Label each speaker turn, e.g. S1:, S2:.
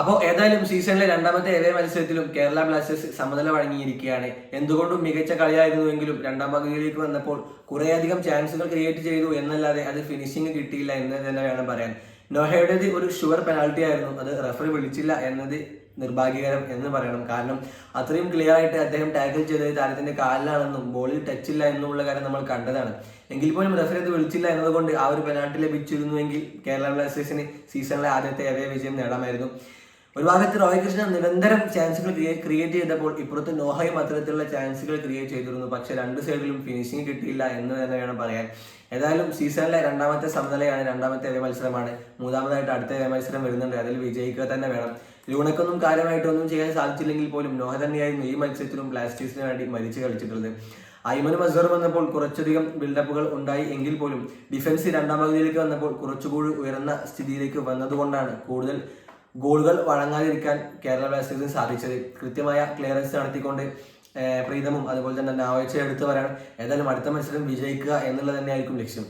S1: അപ്പോൾ ഏതായാലും സീസണിലെ രണ്ടാമത്തെ ഏവേ മത്സരത്തിലും കേരള ബ്ലാസ്റ്റേഴ്സ് സമനില വഴങ്ങിയിരിക്കുകയാണ്. എന്തുകൊണ്ടും മികച്ച കളിയായിരുന്നുവെങ്കിലും രണ്ടാം പകുതിയിലേക്ക് വന്നപ്പോൾ കുറേയധികം ചാൻസുകൾ ക്രിയേറ്റ് ചെയ്തു എന്നല്ലാതെ അത് ഫിനിഷിംഗ് കിട്ടിയില്ല എന്ന് തന്നെ വേണം പറയാൻ. നോഹയുടേത് ഒരു ഷുവർ പെനാൾട്ടി ആയിരുന്നു. അത് റെഫറി വിളിച്ചില്ല എന്നത് നിർഭാഗ്യകരം എന്ന് പറയണം. കാരണം അത്രയും ക്ലിയർ ആയിട്ട് അദ്ദേഹം ടാക്കിൾ ചെയ്തത് താരത്തിന്റെ കാലിലാണെന്നും ബോളിൽ ടച്ച് ഇല്ല എന്നുമുള്ള കാര്യം നമ്മൾ കണ്ടതാണ്. എങ്കിൽ പോലും റെഫറി അത് വിളിച്ചില്ല എന്നതുകൊണ്ട് ആ ഒരു പെനാൾട്ടി ലഭിച്ചിരുന്നുവെങ്കിൽ കേരള ബ്ലാസ്റ്റേഴ്സിന് സീസണിലെ ആദ്യത്തെ ഏവേ വിജയം നേടാമായിരുന്നു. ഒരു ഭാഗത്ത് റോയ് കൃഷ്ണ നിരന്തരം ചാൻസുകൾ ക്രിയേറ്റ് ചെയ്തപ്പോൾ ഇപ്പുറത്ത് നോഹയും അത്തരത്തിലുള്ള ചാൻസുകൾ ക്രിയേറ്റ് ചെയ്തിരുന്നു. പക്ഷെ രണ്ട് സൈഡിലും ഫിനിഷിംഗ് കിട്ടിയില്ല എന്ന് തന്നെ വേണം പറയാൻ. ഏതായാലും സീസണിലെ രണ്ടാമത്തെ സമനിലയാണ് രണ്ടാമത്തെ ഇതേ മത്സരമാണ്. മൂന്നാമതായിട്ട് അടുത്ത ഇതേ മത്സരം വരുന്നുണ്ട്. അതിൽ വിജയിക്കുക തന്നെ വേണം. ലൂണക്കൊന്നും കാര്യമായിട്ടൊന്നും ചെയ്യാൻ സാധിച്ചില്ലെങ്കിൽ പോലും നോഹ തന്നെയായിരുന്നു ഈ മത്സരത്തിലും ബ്ലാസ്റ്റേഴ്സിന് വേണ്ടി മരിച്ചു കളിച്ചിട്ടുള്ളത്. അയ്മനും അസർ വന്നപ്പോൾ കുറച്ചധികം ബിൽഡപ്പുകൾ ഉണ്ടായി എങ്കിൽ പോലും ഡിഫൻസ് രണ്ടാം പകുതിയിലേക്ക് വന്നപ്പോൾ കുറച്ചുകൂടി ഉയർന്ന സ്ഥിതിയിലേക്ക് വന്നതുകൊണ്ടാണ് കൂടുതൽ ഗോളുകൾ വഴങ്ങാതിരിക്കാൻ കേരള ബ്ലാസ്റ്റേഴ്സിന് സാധിച്ചത്. കൃത്യമായ ക്ലിയറൻസ് നടത്തിക്കൊണ്ട് പ്രീതമും അതുപോലെ തന്നെ നാവച്ച എടുത്തു വരാൻ ഏതായാലും അടുത്ത മത്സരം വിജയിക്കുക എന്നുള്ളത് തന്നെയായിരിക്കും ലക്ഷ്യം.